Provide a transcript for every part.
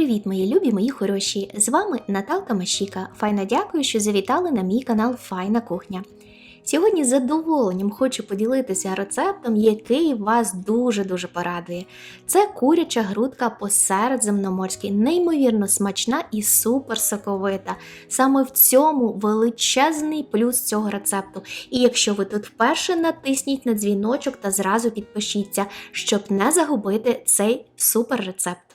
Привіт, мої любі, мої хороші! З вами Наталка Машіка. Файна дякую, що завітали на мій канал Файна Кухня. Сьогодні з задоволенням хочу поділитися рецептом, який вас дуже-дуже порадує. Це куряча грудка посередземноморській, неймовірно смачна і супер соковита. Саме в цьому величезний плюс цього рецепту. І якщо ви тут вперше натисніть на дзвіночок та зразу підпишіться, щоб не загубити цей супер рецепт.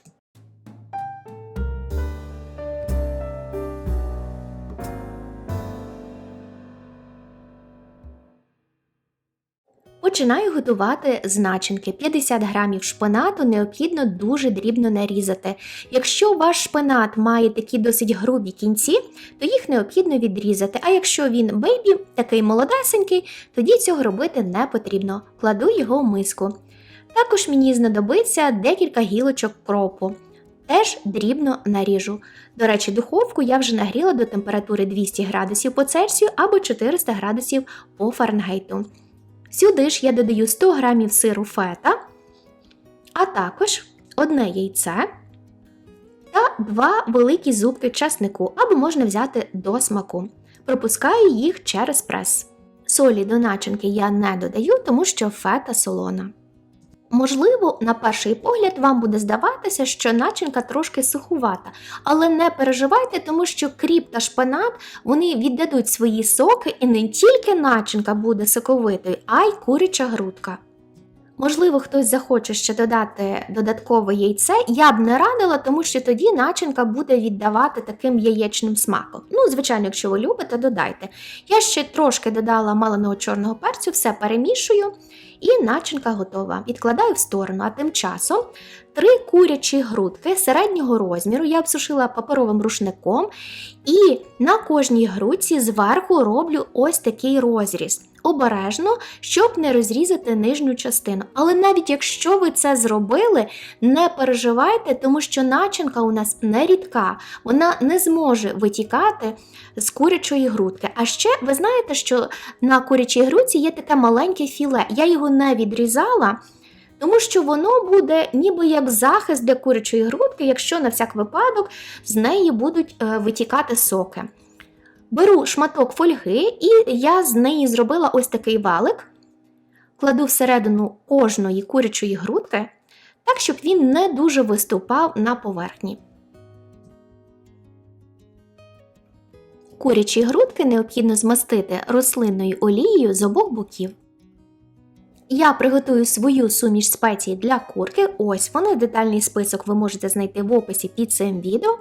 Починаю готувати з начинки. 50 грамів шпинату необхідно дуже дрібно нарізати. Якщо ваш шпинат має такі досить грубі кінці, то їх необхідно відрізати. А якщо він бейбі, такий молодесенький, тоді цього робити не потрібно. Кладу його в миску. Також мені знадобиться декілька гілочок кропу. Теж дрібно наріжу. До речі, духовку я вже нагріла до температури 200 градусів по Цельсію або 400 градусів по Фаренгейту. Сюди ж я додаю 100 г сиру фета, а також одне яйце та два великі зубки часнику, або можна взяти до смаку. Пропускаю їх через прес. Солі до начинки я не додаю, тому що фета солона. Можливо, на перший погляд вам буде здаватися, що начинка трошки сухувата, але не переживайте, тому що кріп та шпинат вони віддадуть свої соки, і не тільки начинка буде соковитою, а й куряча грудка. Можливо, хтось захоче ще додати додаткове яйце, я б не радила, тому що тоді начинка буде віддавати таким яєчним смаком. Ну, звичайно, якщо ви любите, додайте. Я ще трошки додала маленого чорного перцю, все перемішую, і начинка готова. Відкладаю в сторону, а тим часом три курячі грудки середнього розміру я обсушила паперовим рушником, і на кожній грудці зверху роблю ось такий розріз обережно, щоб не розрізати нижню частину. Але навіть якщо ви це зробили, не переживайте, тому що начинка у нас не рідка, вона не зможе витікати з курячої грудки. А ще ви знаєте, що на курячій грудці є таке маленьке філе. Я його не відрізала. Тому що воно буде ніби як захист для курячої грудки, якщо на всяк випадок з неї будуть е, витікати соки. Беру шматок фольги, і я з неї зробила ось такий валик, кладу всередину кожної курячої грудки, так, щоб він не дуже виступав на поверхні. Курячі грудки необхідно змастити рослинною олією з обох боків. Я приготую свою суміш спецій для курки. Ось вони, детальний список ви можете знайти в описі під цим відео.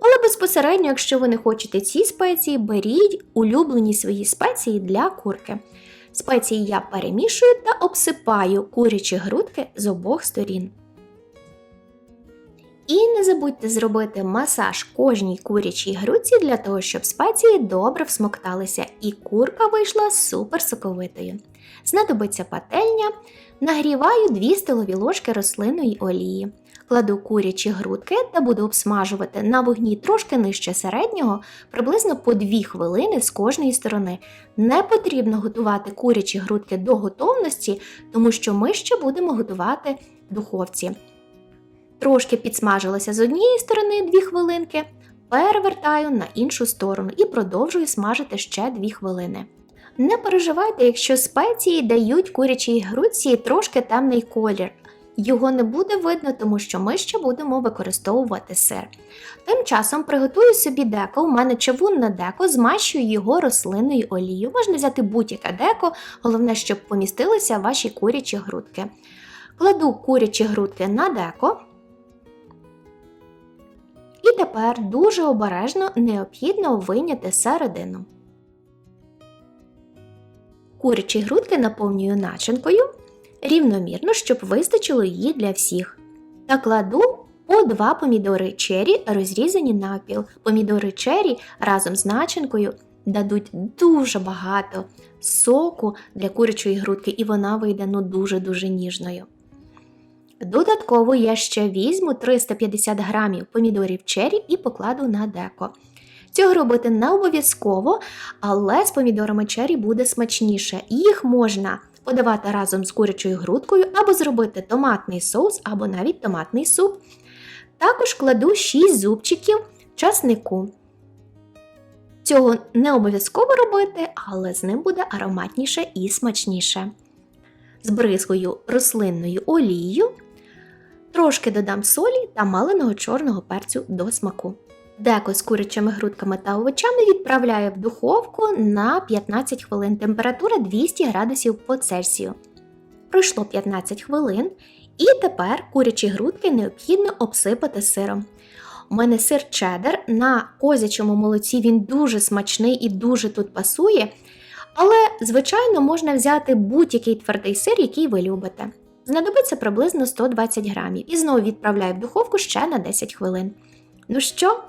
Але безпосередньо, якщо ви не хочете ці спеції, беріть улюблені свої спеції для курки. Спеції я перемішую та обсипаю курячі грудки з обох сторін. І не забудьте зробити масаж кожній курячій грудці для того, щоб спеції добре всмокталися і курка вийшла супер соковитою. Знадобиться пательня, нагріваю 2 столові ложки рослинної олії. Кладу курячі грудки та буду обсмажувати на вогні трошки нижче середнього, приблизно по 2 хвилини з кожної сторони. Не потрібно готувати курячі грудки до готовності, тому що ми ще будемо готувати духовці. Трошки підсмажилося з однієї сторони 2 хвилинки, перевертаю на іншу сторону і продовжую смажити ще 2 хвилини. Не переживайте, якщо спеції дають курячій грудці трошки темний колір. Його не буде видно, тому що ми ще будемо використовувати сир. Тим часом приготую собі деко, у мене чавунне деко, змащую його рослинною олією. Можна взяти будь-яке деко, головне, щоб помістилися ваші курячі грудки. Кладу курячі грудки на деко. І тепер дуже обережно необхідно вийняти середину. Курячі грудки наповнюю начинкою рівномірно, щоб вистачило її для всіх. Та кладу по два помідори чері, розрізані напіл. Помідори чері разом з начинкою дадуть дуже багато соку для курячої грудки, і вона вийде ну дуже-дуже ніжною. Додатково я ще візьму 350 грамів помідорів чері і покладу на деко. Цього робити не обов'язково, але з помідорами чері буде смачніше. Їх можна подавати разом з курячою грудкою, або зробити томатний соус, або навіть томатний суп. Також кладу 6 зубчиків часнику. Цього не обов'язково робити, але з ним буде ароматніше і смачніше. Збризгую рослинною олією, трошки додам солі та маленого чорного перцю до смаку. Деко з курячими грудками та овочами відправляю в духовку на 15 хвилин. Температура 200 градусів по Цельсію. Пройшло 15 хвилин, і тепер курячі грудки необхідно обсипати сиром. У мене сир чеддер на козячому молоці він дуже смачний і дуже тут пасує. Але, звичайно, можна взяти будь-який твердий сир, який ви любите. Знадобиться приблизно 120 грамів і знову відправляю в духовку ще на 10 хвилин. Ну що,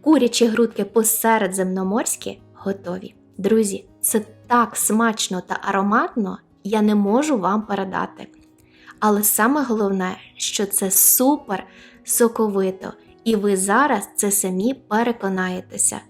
курячі грудки посередземноморські готові. Друзі, це так смачно та ароматно, я не можу вам передати. Але саме головне, що це супер соковито, і ви зараз це самі переконаєтеся.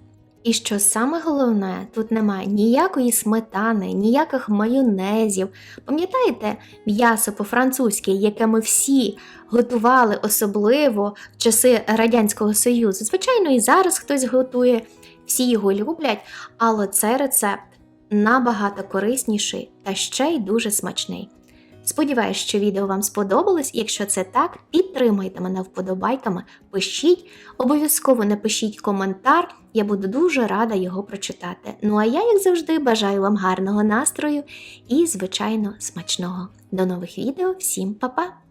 І що саме головне, тут немає ніякої сметани, ніяких майонезів. Пам'ятаєте м'ясо по-французьки, яке ми всі готували особливо в часи Радянського Союзу? Звичайно, і зараз хтось готує, всі його люблять, але цей рецепт набагато корисніший та ще й дуже смачний. Сподіваюсь, що відео вам сподобалось. Якщо це так, підтримайте мене вподобайками, пишіть, обов'язково напишіть коментар, я буду дуже рада його прочитати. Ну а я, як завжди, бажаю вам гарного настрою і, звичайно, смачного. До нових відео, всім па-па!